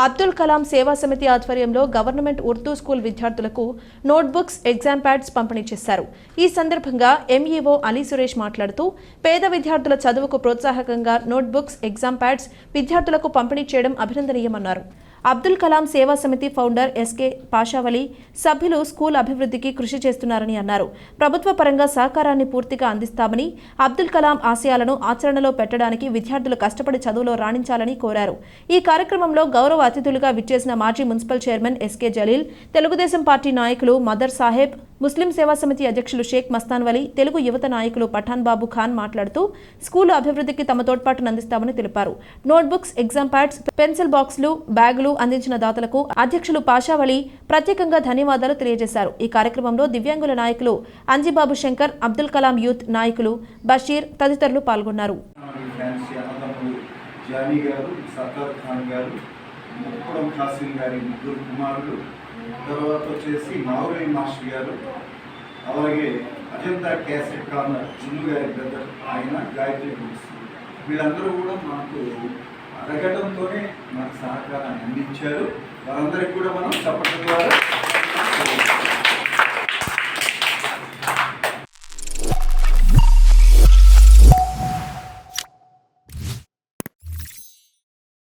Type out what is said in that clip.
అబ్దుల్ కలాం సేవా సమితి ఆధ్వర్యంలో గవర్నమెంట్ ఉర్దూ స్కూల్ విద్యార్థులకు నోట్బుక్స్ ఎగ్జామ్ ప్యాడ్స్ పంపిణీ చేశారు. ఈ సందర్భంగా ఎంఈఓ అలీ సురేష్ మాట్లాడుతూ పేద విద్యార్థుల చదువుకు ప్రోత్సాహకంగా నోట్బుక్స్ ఎగ్జామ్ ప్యాడ్స్ విద్యార్థులకు పంపిణీ చేయడం అభినందనీయమన్నారు. అబ్దుల్ కలాం సేవా సమితి ఫౌండర్ ఎస్కే పాషావలి సభ్యులు స్కూల్ అభివృద్ధికి కృషి చేస్తున్నారని అన్నారు. ప్రభుత్వ పరంగా సహకారాన్ని పూర్తిగా అందిస్తామని అబ్దుల్ కలాం ఆశయాలను ఆచరణలో పెట్టడానికి విద్యార్థులు కష్టపడి చదువులో రాణించాలని కోరారు. ఈ కార్యక్రమంలో గౌరవ అతిథులుగా విచ్చేసిన మాజీ municipal chairman SK Jaleel Telugu Desam party నాయకులు మదర్ సాహెబ్ ముస్లిం సేవా సమితి అధ్యక్షులు షేక్ మస్తాన్ వలీ తెలుగు యువత నాయకులు పఠాన్ బాబు ఖాన్ మాట్లాడుతూ స్కూలు అభివృద్ధికి తమ తోడ్పాటును అందిస్తామని తెలిపారు. నోట్బుక్స్ ఎగ్జామ్ ప్యాడ్స్ పెన్సిల్ బాక్సులు బ్యాగులు అందించిన దాతలకు అధ్యక్షులు పాషావళి ప్రత్యేకంగా ధన్యవాదాలు తెలియజేశారు. ఈ కార్యక్రమంలో దివ్యాంగుల నాయకులు అంజిబాబు శంకర్ అబ్దుల్ కలాం యూత్ నాయకులు బషీర్ తదితరులు పాల్గొన్నారు. జానీ గారు సర్దార్ ఖాన్ గారు ముప్పడం ఖాసిం గారి ముగ్గురు కుమారులు తర్వాత వచ్చేసి మావురై మాస్టర్ గారు అలాగే అజంతా క్యాసెట్ కార్నర్ చిన్ను గారి బ్రదర్ ఆయన గాయత్రి బుక్స్. వీళ్ళందరూ కూడా మాకు అడగడంతోనే మనకు సహకారాన్ని అందించారు. వారందరికీ కూడా మనం